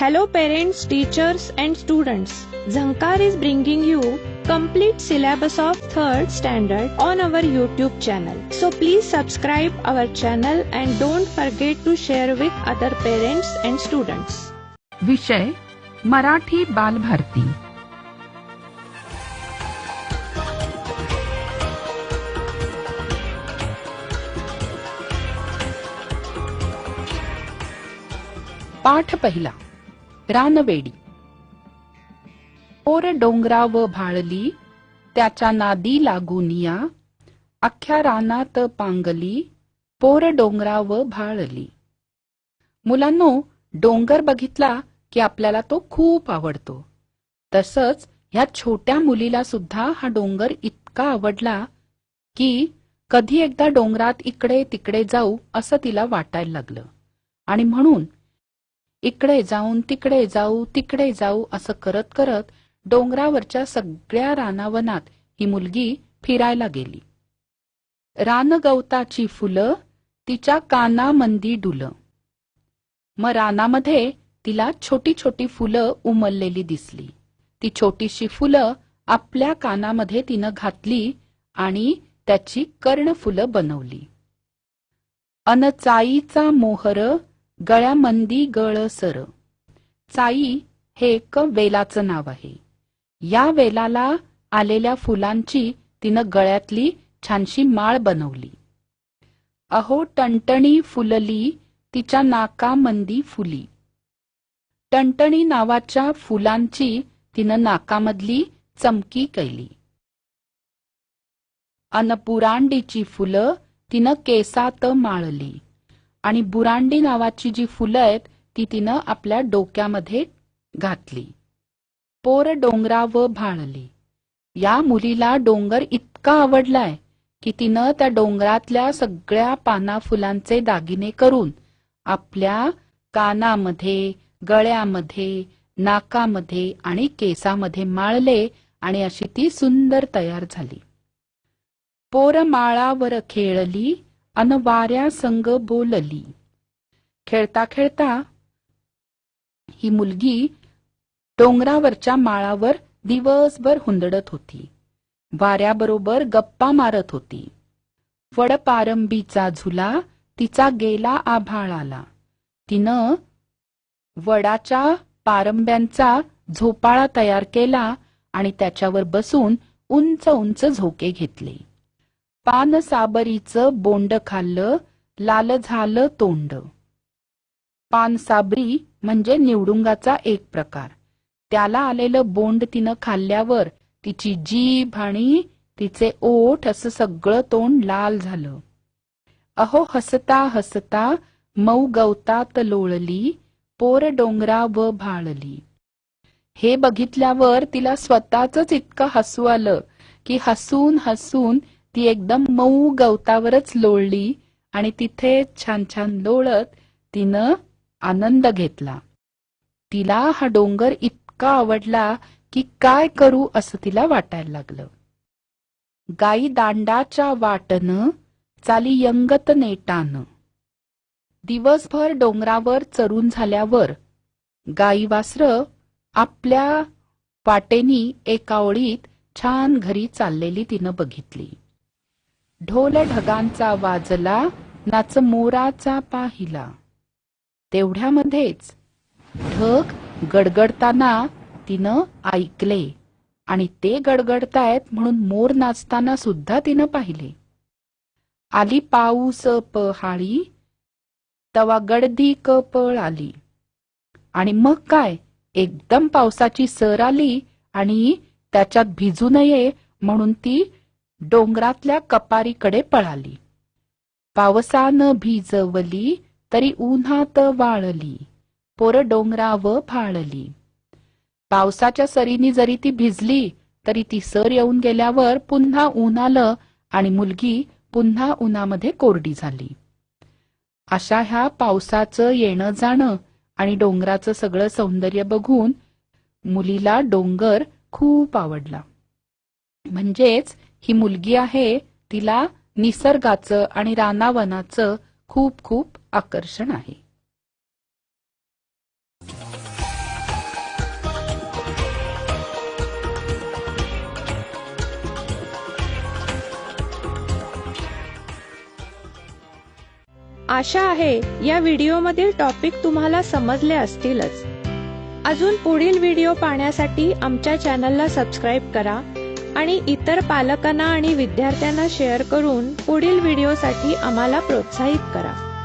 Hello parents, teachers and students. Zankar is bringing you complete syllabus of 3rd standard on our YouTube channel. So please subscribe our channel and don't forget to share with other parents and students. विषय मराठी बालभारती पाठ पहिला रानवेडी. Or डोंगराव भाळली त्याच्या नादी लागूनिया अख्ख्या रानात पांगली पोर डोंगराव भाळली. मुलांनो डोंगर बघितला की आपल्याला तो खूप आवडतो. तसंच ह्या छोट्या मुलीला सुद्धा हा डोंगर इतका आवडला की कधी एकदा डोंगरात इकडे तिकडे जाऊ असं तिला वाटायला लागलं. आणि म्हणून इकडे जाऊन तिकडे जाऊ तिकडे जाऊ असं करत करत डोंगरावरच्या सगळ्या रानावनात ही मुलगी फिरायला गेली. रानगवताची फुलं तिच्या कानामंदी डुलं. मग रानामध्ये तिला छोटी छोटी फुलं उमललेली दिसली. ती छोटीशी फुलं आपल्या कानामध्ये तिनं घातली आणि त्याची कर्णफुलं बनवली. अनचाईचा मोहर गळ्यामंदी गळ सर. चाई हे एक वेलाचं नाव आहे. या वेलाला आलेल्या फुलांची तिनं गळ्यातली छानशी माळ बनवली. अहो टणटणी फुलली तिच्या नाकामंदी फुली. टणटणी नावाच्या फुलांची तिनं नाकामधली चमकी कैली. अनपुरांडीची फुलं तिनं केसात माळली. आणि बुरांडी नावाची जी फुलं आहेत ती तिनं आपल्या डोक्यामध्ये घातली. पोर डोंगराव भाळली. या मुलीला डोंगर इतका आवडलाय की तिनं त्या डोंगरातल्या सगळ्या पाना फुलांचे दागिने करून आपल्या कानामध्ये गळ्यामध्ये नाकामध्ये आणि केसामध्ये माळले आणि अशी ती सुंदर तयार झाली. पोर माळावर खेळली अन वाऱ्या संग बोलली. खेळता खेळता ही मुलगी डोंगरावरच्या माळावर दिवसभर हुंदडत होती. वाऱ्याबरोबर गप्पा मारत होती. वडपारंबीचा झुला तिचा गेला आभाळाला. तिनं वडाच्या पारंब्यांचा झोपाळा तयार केला आणि त्याच्यावर बसून उंच उंच झोके घेतले. पान साबरीचं बोंड खाल्लं लाल झालं तोंड. पान साबरी म्हणजे निवडुंगाचा एक प्रकार. त्याला आलेलं बोंड तिनं खाल्ल्यावर तिची जीभ आणि तिचे ओठ असं सगळं तोंड लाल झालं. अहो हसता हसता मऊ गवतात लोळली पोर डोंगरा व भाळली. हे बघितल्यावर तिला स्वतःच इतकं हसू आलं की हसून हसून ती एकदम मऊ गवतावरच लोळली आणि तिथे छान छान लोळत तिनं आनंद घेतला. तिला हा डोंगर इतका आवडला की काय करू असं तिला वाटायला लागलं. गाई दांडाच्या वाटन चाली यंगत नेटान. दिवसभर डोंगरावर चरून झाल्यावर गाई वासर आपल्या वाटेनी एका ओळीत छान घरी चाललेली तिनं बघितली. ढोल ढगांचा वाजला नाच मोराचा पाहिला. तेवढ्यामध्येच ढग गडगडताना तिनं ऐकले आणि ते गडगडतायत म्हणून मोर नाचताना सुद्धा तिनं पाहिले. आली पाऊस पहाळी तवा गडदी कपळ आली. आणि मग काय? एकदम पावसाची सर आली आणि त्याच्यात भिजू नये म्हणून ती डोंगरातल्या कपारीकडे पळाली. पावसानं भिजवली तरी उन्हात वाळली पोर डोंगराव फाळली. पावसाच्या सरीनी जरी ती भिजली तरी ती सर येऊन गेल्यावर पुन्हा ऊन आलं आणि मुलगी पुन्हा उन्हामध्ये कोरडी झाली. अशा ह्या पावसाचं येणं जाणं आणि डोंगराचं सगळं सौंदर्य बघून मुलीला डोंगर खूप आवडला. म्हणजेच ही मुलगी आहे तिला निसर्गाचं आणि रानावनाचं खूप खूप आकर्षण आहे. आशा आहे या व्हिडिओ मधील टॉपिक तुम्हाला समजले असतीलच. अजून पुढील व्हिडिओ पाहण्यासाठी आमच्या चॅनलला सबस्क्राईब करा. आणि इतर पालकांना आणि विद्यार्थ्यांना शेअर करून पुढील व्हिडिओसाठी आम्हाला प्रोत्साहित करा.